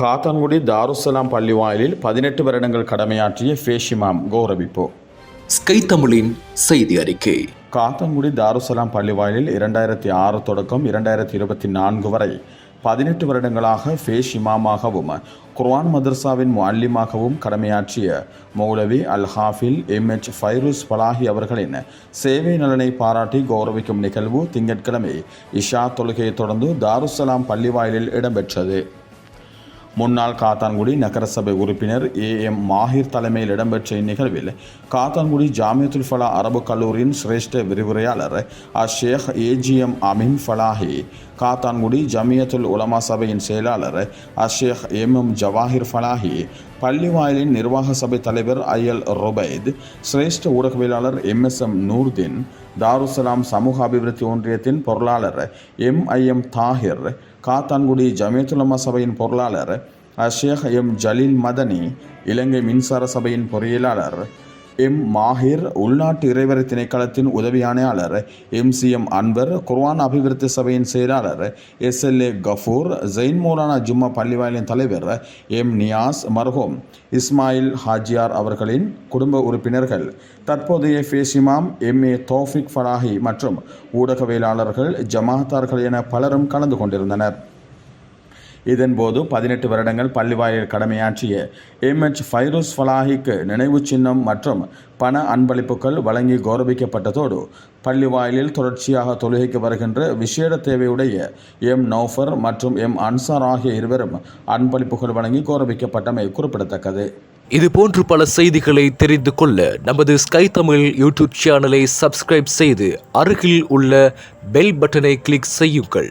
காத்தான்குடி தாருசலாம் பள்ளி வாயிலில் பதினெட்டு வருடங்கள் கடமையாற்றிய ஃபேஷிமாம் கௌரவிப்பு. ஸ்கை தமிழின் செய்தி அறிக்கை. காத்தான்குடி தாருசலாம் பள்ளி வாயிலில் இரண்டாயிரத்தி ஆறு தொடக்கம் இரண்டாயிரத்தி இருபத்தி நான்கு வரை பதினெட்டு வருடங்களாக ஃபேஷ் இமாமாகவும் குர்ஆன் மதர்சாவின் முஅல்லிமாகவும் கடமையாற்றிய மௌலவி அல் ஹாஃபில் எம். எச். ஃபைரூஸ் பலாஹி அவர்களின் சேவை நலனை பாராட்டி கௌரவிக்கும் நிகழ்வு திங்கட்கிழமை இஷா தொழுகையை தொடர்ந்து தாருசலாம் பள்ளி வாயிலில் இடம்பெற்றது. முன்னாள் காத்தான்குடி நகரசபை உறுப்பினர் ஏ எம் மாஹிர் தலைமையில் இடம்பெற்ற இந்நிகழ்வில் காத்தான்குடி ஜாமியத்துல் ஃபலா அரபு கல்லூரியின் சிரேஷ்ட விரிவுரையாளர் அஷேக் ஏஜிஎம் அமின் ஃபலாஹி காத்தான்குடி ஜமியத்துல் உலமா சபையின் செயலாளர் அஷேக் எம் எம் ஜவாஹிர் ஃபலாஹி பள்ளி வாயிலின் நிர்வாக சபை தலைவர் ஐஎல் ரொபைத் சிரேஷ்ட ஊடகவியலாளர் M S M Noordeen Darussalam சமூக அபிவிருத்தி ஒன்றியத்தின் பொருளாளர் M I M Thahir Kattankudy Jamiyathululama சபையின் பொருளாளர் ஷேக் எம் ஜலீல் மதனி இலங்கை மின்சார சபையின் பொறியியலாளர் எம். மாஹிர் உள்நாட்டு இறைவரை திணைக்களத்தின் உதவி ஆணையாளர் M. C. M. Anwar Quran அபிவிருத்தி சபையின் செயலாளர் S. L. A. Gafoor Zain Moulana Jumma பள்ளிவாயலின் தலைவர் எம். நியாஸ் மர்ஹோம் இஸ்மாயில் ஹாஜியார் அவர்களின் குடும்ப உறுப்பினர்கள் தற்போதைய ஃபேஷிமாம் எம். ஏ. தோஃபிக் ஃபலாஹி மற்றும் ஊடகவியலாளர்கள் ஜமாத்தார்கள் என பலரும் கலந்து கொண்டிருந்தனர். இதன்போது பதினெட்டு வருடங்கள் பள்ளிவாயில் கடமையாற்றிய எம் எச் ஃபைரூஸ் ஃபலாஹிக்கு நினைவு சின்னம் மற்றும் பண அன்பளிப்புகள் வழங்கி கௌரவிக்கப்பட்டதோடு பள்ளிவாயிலில் தொடர்ச்சியாக தொழுகைக்கு வருகின்ற விசேட தேவையுடைய எம் நௌஃபர் மற்றும் எம் அன்சார் ஆகிய இருவரும் அன்பளிப்புகள் வழங்கி கௌரவிக்கப்பட்டமை குறிப்பிடத்தக்கது. இது போன்று பல செய்திகளை தெரிந்து கொள்ள நமது ஸ்கை தமிழ் யூடியூப் சேனலை சப்ஸ்கிரைப் செய்து அருகில் உள்ள பெல் பட்டனை கிளிக் செய்யுங்கள்.